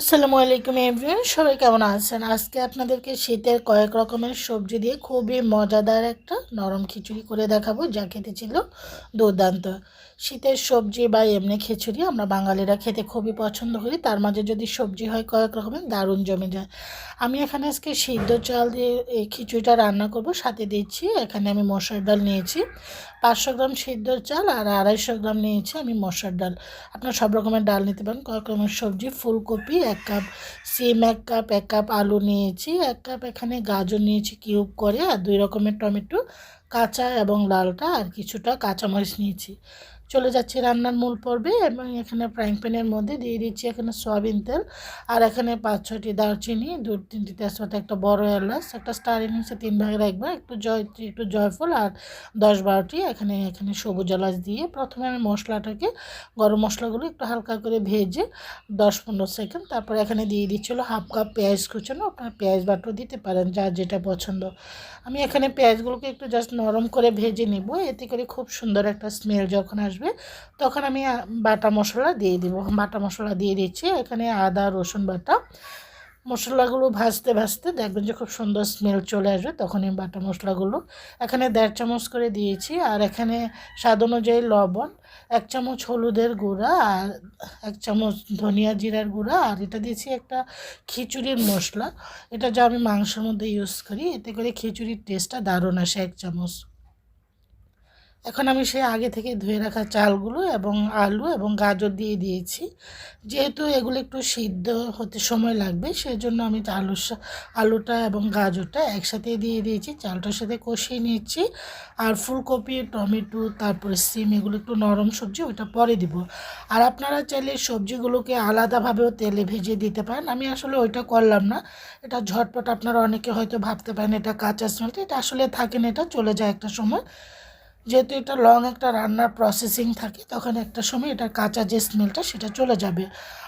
আসসালামু আলাইকুম এভরিওয়ান সবাই কেমন আছেন? আজকে আপনাদেরকে শীতের কয়েক রকমের সবজি দিয়ে খুবই মজাদার একটা নরম খিচুড়ি করে দেখাবো, যা খেতে ছিল দুর্দান্ত। শীতের সবজি বা এমনি খিচুড়ি আমরা বাঙালিরা খেতে খুবই পছন্দ করি। তার মাঝে যদি সবজি হয় কয়েক রকমের, দারুণ জমে যায়। আমি এখানে আজকে সিদ্ধ চাল দিয়ে এই খিচুড়িটা রান্না করব। সাথে দিচ্ছি, এখানে আমি মশার ডাল নিয়েছি, পাঁচশো গ্রাম সিদ্ধ চাল আর আড়াইশো গ্রাম নিয়েছি আমি মশার ডাল। আপনার সব রকমের ডাল নিতে পারেন, কয়েক রকমের সবজি, ফুলকপি এক কাপ সেম এক কাপ এক কাপ আলু নিয়েছি, এক কাপ এখানে গাজর নিয়েছি কিউব করে, আর দুই রকমের টমেটো কাঁচা এবং লালটা আর কিছুটা কাঁচামরিচ নিয়েছি। চলে যাচ্ছি রান্নার মূল পর্বে এবং এখানে ফ্রাইং প্যানের মধ্যে দিয়ে দিচ্ছি এখানে সয়াবিন তেল আর এখানে পাঁচ, ছয়টি দারচিনি, দু, তিনটি তেজপাতা, একটা বড় এলাচ, একটা স্টার ইনিংসে তিন ভাগের একবার একটু জয়ত্রী একটু জয়ফল আর দশ বারোটি এখানে এখানে সবুজ এলাচ দিয়ে প্রথমে আমি মশলাটাকে, গরম মশলাগুলো একটু হালকা করে ভেজে দশ পনেরো সেকেন্ড তারপরে এখানে দিয়ে দিচ্ছিল হাফ কাপ পেঁয়াজ কুচানো। আপনার পেঁয়াজ বাটাও দিতে পারেন যার যেটা পছন্দ। আমি এখানে পেঁয়াজগুলোকে একটু জাস্ট নরম করে ভেজে নিব। এতে করে খুব সুন্দর একটা স্মেল যখন আসবে, তখন আমি বাটা মশলা দিয়ে দিব। বাটা মশলা দিয়ে দিচ্ছি, এখানে আদা, রসুন বাটা। মশলাগুলো ভাজতে ভাজতে দেখবেন যে খুব সুন্দর স্মেল চলে আসবে তখন আমি বাটা মশলাগুলো। এখানে দেড় চামচ করে দিয়েছি, আর এখানে স্বাদ অনুযায়ী লবণ, এক চামচ হলুদের গুঁড়া, আর এক চামচ ধনিয়া জিরার গুঁড়া, আর এটা দিয়েছি একটা খিচুড়ির মশলা। এটা যা আমি মাংসের মধ্যে ইউজ করি, এতে করে খিচুড়ির টেস্টটা দারুণ আসে এক চামচ। এখন আমি সেই আগে থেকে ধুয়ে রাখা চালগুলো এবং আলু এবং গাজর দিয়ে দিয়েছি। যেহেতু এগুলো একটু সিদ্ধ হতে সময় লাগবে সেই জন্য আমি আলু আলুটা এবং গাজরটা একসাথে দিয়ে দিয়েছি। চালটার সাথে কষিয়ে নিয়েছি। আর ফুলকপি, টমেটো, তারপরে সিম এগুলো একটু নরম সবজি, ওটা পরে দিব। আর আপনারা চাইলে সবজিগুলোকে আলাদাভাবেও তেলে ভেজে দিতে পারেন। আমি আসলে ওইটা করলাম না। এটা ঝটপট আপনারা অনেকে হয়তো ভাবতে পারেন, এটা কাঁচা স্মেলটা এটা আসলে থাকেন এটা চলে যায় একটা সময়। যেহেতু এটা লং একটা রান্নার প্রসেসিং থাকে, তখন একটা সময় এটা কাঁচা যে স্মেলটা সেটা চলে যাবে।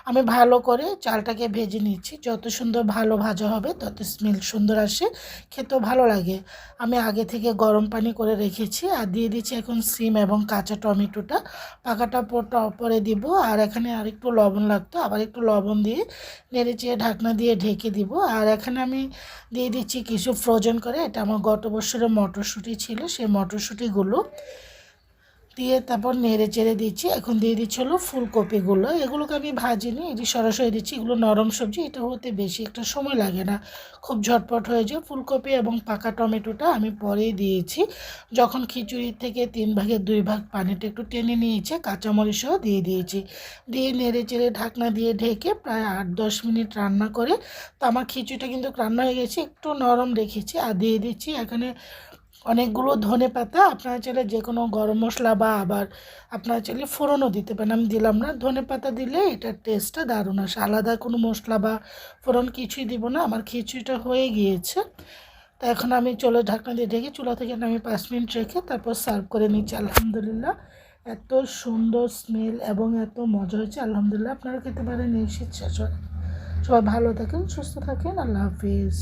আমি ভালো করে চালটাকে ভেজে নিচ্ছি, যত সুন্দর ভালো ভাজা হবে তত স্মেল সুন্দর আসে, খেতেও ভালো লাগে। আমি আগে থেকে গরম পানি করে রেখেছি আর দিয়ে দিচ্ছি এখন সিম এবং কাঁচা টমেটোটা। পাকাটা পোটা পরে দিব আর এখানে আর একটু লবণ লাগতো, আবার একটু লবণ দিয়ে নেড়ে চেয়ে ঢাকনা দিয়ে ঢেকে দিব। আর এখানে আমি দিয়ে দিচ্ছি কিছু ফ্রোজেন করে, এটা আমার গত বছরের মটরশুঁটি ছিল, সেই মটরশুঁটিগুলো দিয়ে তারপর নেড়ে চেড়ে দিচ্ছি। এখন দিয়ে দিচ্ছি হলো ফুলকপিগুলো। এগুলোকে আমি ভাজিনি এটি সরাসরি দিচ্ছি। এগুলো নরম সবজি, এটা হতে বেশি একটা সময় লাগে না। খুব ঝটপট হয়ে যায়। ফুলকপি এবং পাকা টমেটোটা আমি পরেই দিয়েছি। যখন খিচুড়ির থেকে তিন ভাগের দুই ভাগ পানিটা একটু টেনে নিয়েছে, কাঁচামরিচও দিয়ে দিয়েছি। দিয়ে নেড়ে চেড়ে ঢাকনা দিয়ে ঢেকে প্রায় আট দশ মিনিট রান্না করে, তো আমার খিচুড়িটা কিন্তু রান্না হয়ে গেছে। একটু নরম রেখেছি আর দিয়ে দিচ্ছি এখানে অনেকগুলো ধনে পাতা, আপনারা চাইলে যে কোনো গরম মশলা বা আবার আপনারা চাইলে ফোড়নও দিতে পারেন। আমি দিলাম না, ধনে পাতা দিলে এটার টেস্টটা দারুণ আসে। আলাদা কোনো মশলা বা ফোড়ন কিছুই দিব না, আমার খিচুড়িটা হয়ে গিয়েছে। তো এখন আমি চলে ঢাকনা দিয়ে ঢেকে চুলা থেকে আমি পাঁচ মিনিট রেখে তারপর সার্ভ করে নিচ্ছি, আলহামদুলিল্লাহ। এত সুন্দর স্মেল এবং এত মজা হয়েছে, আলহামদুলিল্লাহ। আপনারা খেতে পারেন এই শীত সবাই ভালো থাকেন, সুস্থ থাকেন, আল্লাহ হাফিজ।